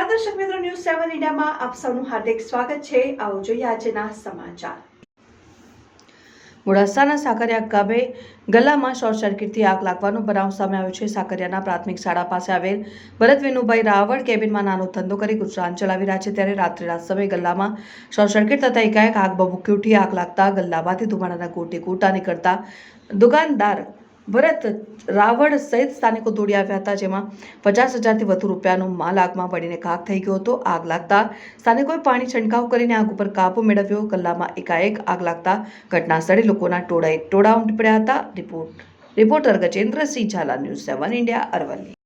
ન્યૂઝમાં આપ સૌનું હાર્દિક સ્વાગત છે. આવો જોઈએ આજના સમાચાર. મોડાસાના સાકરિયા ગામે ગલ્લામાં શોર્ટ સર્કિટથી આગ લાગવાનો બનાવ સામે આવ્યો છે. સાકરિયાના પ્રાથમિક શાળા પાસે આવેલ ભરત વિનુભાઈ રાવળ કેબિનમાં નાનો ધંધો કરી ગુજરાન ચલાવી રહ્યા છે. ત્યારે રાત્રે રાત સમયે ગલ્લામાં શોર્ટ સર્કિટ થતાં એકાએક આગ બબૂકી ઉઠી. આગ લાગતા ગલ્લામાંથી ધુમાડાના ગોટે ગોટા નીકળતા દુકાનદાર ભરત રાવળ સહિત સ્થાનિકો દોડી આવ્યા હતા, જેમાં પચાસ હજારથી વધુ રૂપિયાનો માલ આગમાં પડીને ખાક થઈ ગયો હતો. આગ લાગતા સ્થાનિકોએ પાણી છંટકાવ કરીને આગ ઉપર કાબુ મેળવ્યો. કલ્લામાં એકાએક આગ લાગતા ઘટના સ્થળે લોકોના ટોળાએ ટોળા ઉમટી પડ્યા હતા. Report, reporter Gajendrasinh Zala, news seven India, Aravalli.